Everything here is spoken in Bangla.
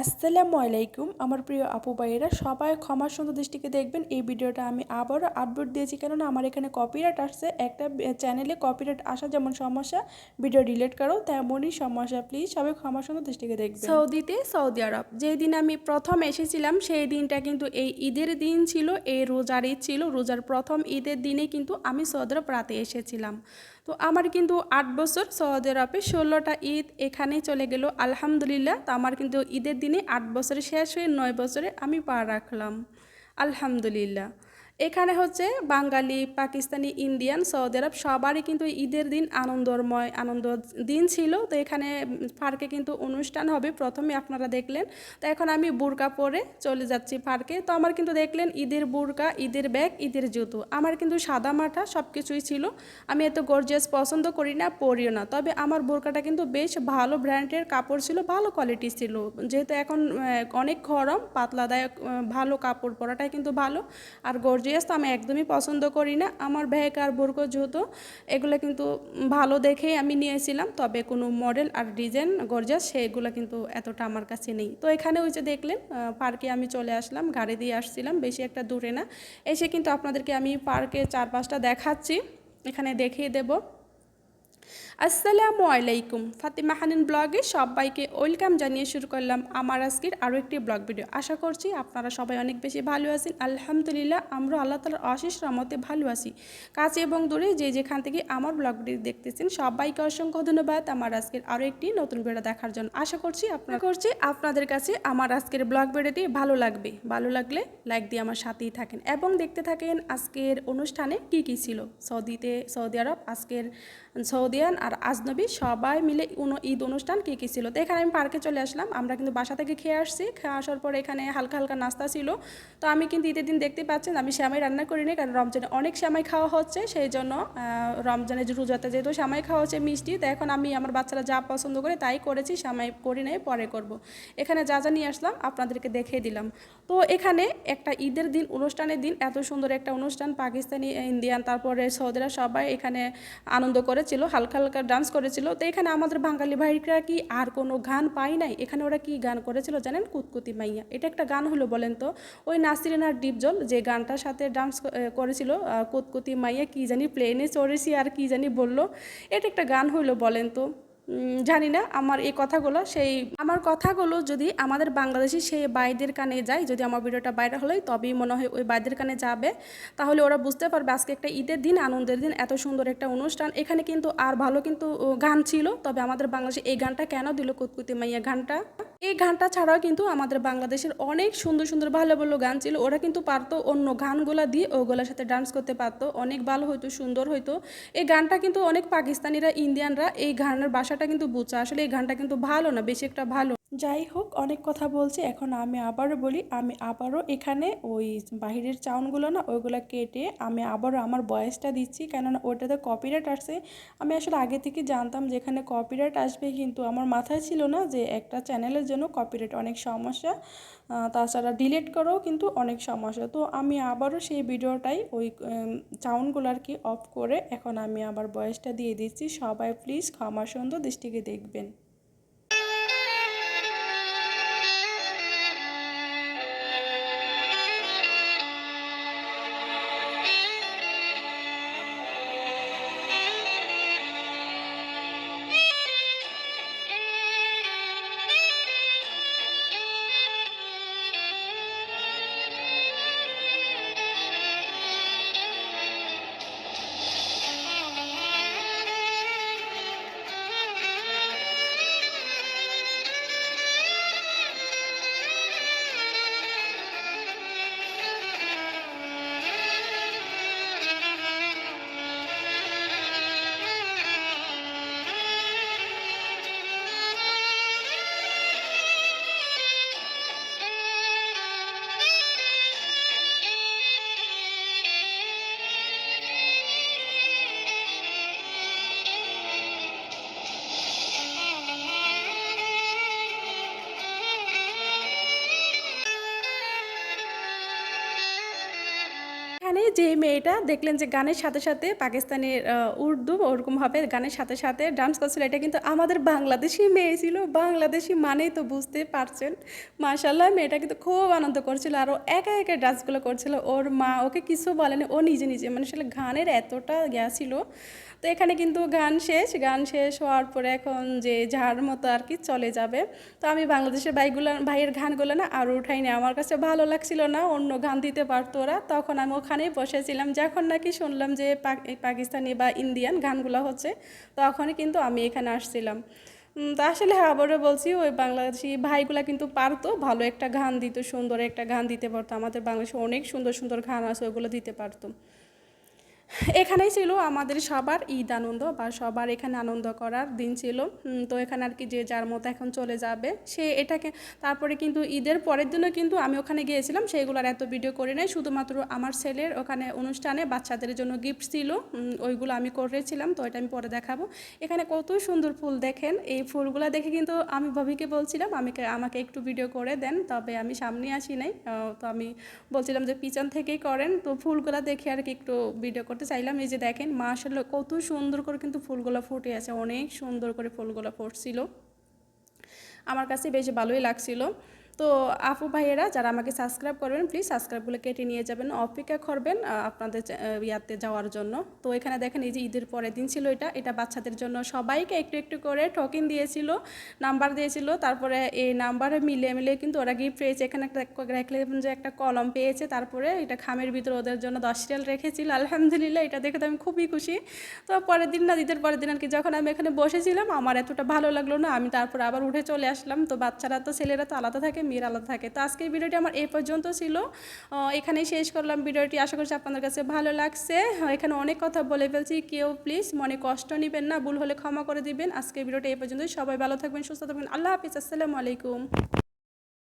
আসসালামু আলাইকুম, আমার প্রিয় আপু ভাইয়েরা, সবাই ক্ষমা সুন্দর দৃষ্টিকে দেখবেন। এই ভিডিওটা আমি আবারও আপলোড দিয়েছি, কেননা আমার এখানে কপিরাইট আসছে। একটা চ্যানেলে কপিরাইট আসা যেমন সমস্যা ভিডিও ডিলিট করো, তেমনই সমস্যা। প্লিজ সবাই ক্ষমা সুন্দর দৃষ্টিকে দেখবেন। সৌদিতে, সৌদি আরব। যেই দিন আমি প্রথম এসেছিলাম, সেই দিনটা কিন্তু এই ঈদের দিন ছিল, এই রোজার ঈদ ছিল, রোজার প্রথম ঈদের দিনে কিন্তু আমি সৌদি আরব রাতে এসেছিলাম। তো আমার কিন্তু আট বছর সৌদি আরবে ষোলোটা ঈদ এখানেই চলে গেল। আলহামদুলিল্লাহ, তো আমার কিন্তু ঈদের দিনে আট বছরে শেষ হয়ে নয় বছরে আমি পা রাখলাম। আলহামদুলিল্লাহ। এখানে হচ্ছে Bangali, Pakistani, Indian, Saudi Arab সবারই কিন্তু ঈদের দিন আনন্দময়, আনন্দ দিন ছিল। তো এখানে পার্কে কিন্তু অনুষ্ঠান হবে, প্রথমে আপনারা দেখলেন। তো এখন আমি বুরকা পরে চলে যাচ্ছি পার্কে। তো আমার কিন্তু দেখলেন ঈদের বুরকা, ঈদের ব্যাগ, ঈদের জুতো। আমার কিন্তু সাদা মাঠা সব কিছুই ছিল। আমি এত গর্জিয়াস পছন্দ করি না, পরিও না। তবে আমার বোরকাটা কিন্তু বেশ ভালো ব্র্যান্ডের কাপড় ছিল, ভালো কোয়ালিটি ছিল। যেহেতু এখন অনেক গরম, পাতলাদায়ক ভালো কাপড় পরাটাই কিন্তু ভালো। আর গর্জিয়াস ড্রেস আমি একদমই পছন্দ করি না। আমার ব্যাগ আর বোরক জুতো, এগুলো কিন্তু ভালো দেখেই আমি নিয়েছিলাম। তবে কোনো মডেল আর ডিজাইন গর্জাস সেগুলো কিন্তু এতটা আমার কাছে নেই। তো এখানে ওই যে দেখলেন পার্কে আমি চলে আসলাম, গাড়ি দিয়ে আসছিলাম, বেশি একটা দূরে না। এসে কিন্তু আপনাদেরকে আমি পার্কে চারপাশটা দেখাচ্ছি। এখানে দেখিয়ে দেবো। আসসালামু আলাইকুম। ফাতিমা হানিন ব্লগে সবাইকে ওয়েলকাম জানিয়ে শুরু করলাম আমার আজকের আরও একটি ব্লগ ভিডিও। আশা করছি আপনারা সবাই অনেক বেশি ভালো আছেন। আলহামদুলিল্লাহ, আমরা আল্লাহ তালার অশেষ রমতে ভালো আছি। কাছে এবং দূরে যে যেখান থেকে আমার ব্লগ দেখতেছেন, সবাইকে অসংখ্য ধন্যবাদ আমার আজকের আরও একটি নতুন ভিডিও দেখার জন্য। আশা করছি আপনারা করছি আপনাদের কাছে আমার আজকের ব্লগ ভিডিওটি ভালো লাগবে। ভালো লাগলে লাইক দিয়ে আমার সাথেই থাকেন এবং দেখতে থাকেন আজকের অনুষ্ঠানে কি কি ছিল। সৌদিতে সৌদি আরব আজকের সৌদিয়ান আর আজনবী সবাই মিলে ঈদ অনুষ্ঠান কী কী ছিল? তো এখানে আমি পার্কে চলে আসলাম। আমরা কিন্তু বাসা থেকে খেয়ে আসছি। খেয়ে আসার পর এখানে হালকা হালকা নাস্তা ছিল। তো আমি কিন্তু ঈদের দিন দেখতে পাচ্ছেন আমি শ্যামাই রান্না করিনি কারণ রমজানে অনেক শ্যামাই খাওয়া হচ্ছে। সেই জন্য রমজানের রোজাতে যেহেতু শ্যামাই খাওয়া হচ্ছে মিষ্টি, তো এখন আমি আমার বাচ্চারা যা পছন্দ করে তাই করেছি, শ্যামাই করি নাই, পরে করব। এখানে যা যা নিয়ে আসলাম আপনাদেরকে দেখিয়ে দিলাম। তো এখানে একটা ঈদের দিন, অনুষ্ঠানের দিন, এত সুন্দর একটা অনুষ্ঠান, পাকিস্তানি, ইন্ডিয়ান, তারপরে সৌদিরা সবাই এখানে আনন্দ করেছিল, হালকা হালকা ডান্স করেছিল। তো এখানে আমাদের বাঙালি ভাইরা কি আর কোনো গান পাই নাই? এখানে ওরা কি গান করেছিল জানেন? কুতকুতি মাইয়া। এটা একটা গান হলো বলেন তো। ওই নাসিরিনার ডিপজল যে গানটার সাথে ডান্স করেছিল কুতকুতি মাইয়া, কি জানি প্লেনে চড়েছি আর কি জানি বলল। এটা একটা গান হইল বলেন তো। জানি না আমার এই কথাগুলো, সেই আমার কথাগুলো যদি আমাদের বাংলাদেশি সেই বাইদের কানে যায়, যদি আমার ভিডিওটা বাইরে হলে তবেই মনে হয় ওই বাইদের কানে যাবে। তাহলে ওরা বুঝতে পারবে আজকে একটা ঈদের দিন, আনন্দের দিন, এত সুন্দর একটা অনুষ্ঠান। এখানে কিন্তু আর ভালো কিন্তু গান ছিল, তবে আমাদের বাংলাদেশে এই গানটা কেন দিল কুতকুতি মাইয়া গানটা? এই গানটা ছাড়াও কিন্তু আমাদের বাংলাদেশের অনেক সুন্দর সুন্দর ভালো ভালো গান ছিল। ওরা কিন্তু পারতো অন্য গানগুলো দিয়ে ওগুলোর সাথে ডান্স করতে পারতো। অনেক ভালো হইতো, সুন্দর হইতো। এই গানটা কিন্তু অনেক পাকিস্তানিরা, ইন্ডিয়ানরা এই গানের বাসাটা কিন্তু বুঝছে আসলে এই গানটা কিন্তু ভালো না বেশি একটা ভালো যাই হোক, অনেক কথা বলছি। এখন আমি আবারও বলি, আমি আবারও এখানে ওই বাহিরের চাউনগুলো না, ওইগুলো কেটে আমি আবারও আমার বয়সটা দিচ্ছি। কেননা ওইটাতে কপিরাইট আসছে। আমি আসলে আগে থেকে জানতাম যে এখানে কপিরাইট আসবে, কিন্তু আমার মাথায় ছিল না যে একটা চ্যানেলের জন্য কপিরাইট অনেক সমস্যা। তাছাড়া ডিলিট করেও কিন্তু অনেক সমস্যা। তো আমি আবারও সেই ভিডিওটাই ওই চাউনগুলো আর কি অফ করে এখন আমি আবার বয়সটা দিয়ে দিচ্ছি। সবাই প্লিজ ক্ষমা সুন্দর দৃষ্টিকে দেখবেন। এখানে যে মেয়েটা দেখলেন যে গানের সাথে সাথে পাকিস্তানের উর্দু ওরকমভাবে গানের সাথে সাথে ডান্স করছিল, এটা কিন্তু আমাদের বাংলাদেশি মেয়ে ছিল। বাংলাদেশি মানেই তো বুঝতে পারছেন। মাশাল্লাহ মেয়েটা কিন্তু খুব আনন্দ করছিল আর ও একা একা ডান্সগুলো করছিল। ওর মা ওকে কিছু বলেনি, ও নিজে নিজে মানে আসলে গানের এতটা ছিল তো এখানে কিন্তু গান শেষ গান শেষ হওয়ার পরে এখন যে যার মতো আর কি চলে যাবে। তো আমি বাংলাদেশের ভাইগুলো, ভাইয়ের গানগুলো না আর উঠাইনি। আমার কাছে ভালো লাগছিল না, অন্য গান দিতে পারতো ওরা। তখন আমি ওখানেই বসেছিলাম। যখন নাকি শুনলাম যে পাক- পাকিস্তানি বা ইন্ডিয়ান গানগুলো হচ্ছে, তখনই কিন্তু আমি এখানে আসছিলাম। তো আসলে আবারও বলছি, ওই বাংলাদেশি ভাইগুলা কিন্তু পারতো ভালো একটা গান দিত, সুন্দর একটা গান দিতে পারতো। আমাদের বাংলাদেশে অনেক সুন্দর সুন্দর গান আছে, ওগুলো দিতে পারতো। এখানেই ছিল আমাদের সবার ঈদ আনন্দ বা সবার এখানে আনন্দ করার দিন ছিল। তো এখানে আর কি যে যার মতো এখন চলে যাবে, সে এটাকে, তারপরে কিন্তু ঈদের পরের দিনও কিন্তু আমি ওখানে গিয়েছিলাম, সেইগুলোর এত ভিডিও করি নাই। শুধুমাত্র আমার ছেলের ওখানে অনুষ্ঠানে বাচ্চাদের জন্য গিফট ছিল ওইগুলো আমি করেছিলাম, তো এটা আমি পরে দেখাবো। এখানে কত সুন্দর ফুল দেখেন, এই ফুলগুলো দেখে কিন্তু আমি ভাবিকে বলছিলাম আমি আমাকে একটু ভিডিও করে দেন, তবে আমি সামনে আসি নাই। তো আমি বলছিলাম যে পিছন থেকেই করেন, তো ফুলগুলো দেখে আর কি একটু ভিডিও করতে চাইলাম, এই যে দেখেন মা মাশাল্লাহ কত সুন্দর করে কিন্তু ফুলগুলো ফুটে আছে, অনেক সুন্দর করে ফুলগুলো ফুটছিল। আমার কাছে বেশ ভালোই লাগছিল। তো আপু ভাইয়েরা, যারা আমাকে সাবস্ক্রাইব করবেন প্লিজ সাবস্ক্রাইবগুলো কেটে নিয়ে যাবেন, অপেক্ষা করবেন আপনাদের ইয়াতে যাওয়ার জন্য। তো এখানে দেখেন, এই যে ঈদের পরের দিন ছিল এটা এটা বাচ্চাদের জন্য সবাইকে একটু একটু করে টোকেন দিয়েছিল নাম্বার দিয়েছিল, তারপরে এই নাম্বারে মিলে মিলে কিন্তু ওরা গিফট পেয়েছে। এখানে একটা রাখলেন যে একটা কলম পেয়েছে, তারপরে এটা খামের ভিতরে ওদের জন্য দশ রিয়াল রেখেছিল, আলহামদুলিল্লাহ, এটা দেখে তো আমি খুবই খুশি। তো পরের দিন না, ঈদের পরের দিন আর কি, যখন আমি এখানে বসেছিলাম, আমার এতটা ভালো লাগল না, আমি তারপর আবার উঠে চলে আসলাম। তো বাচ্চারা তো, ছেলেরা তো আলাদা থাকে মেয়েরা আলাদা থাকে। তো আজকের ভিডিওটি আমার এই পর্যন্ত ছিল। এখানেই শেষ করলাম ভিডিওটি। আশা করছি আপনাদের কাছে ভালো লাগছে। এখানে অনেক কথা বলে ফেলছি। কেউ প্লিজ মনে কষ্ট নেবেন না, ভুল হলে ক্ষমা করে দিবেন। আজকের ভিডিওটি এই পর্যন্তই। সবাই ভালো থাকবেন, সুস্থ থাকবেন। আল্লাহ হাফিজ। আসসালামু আলাইকুম।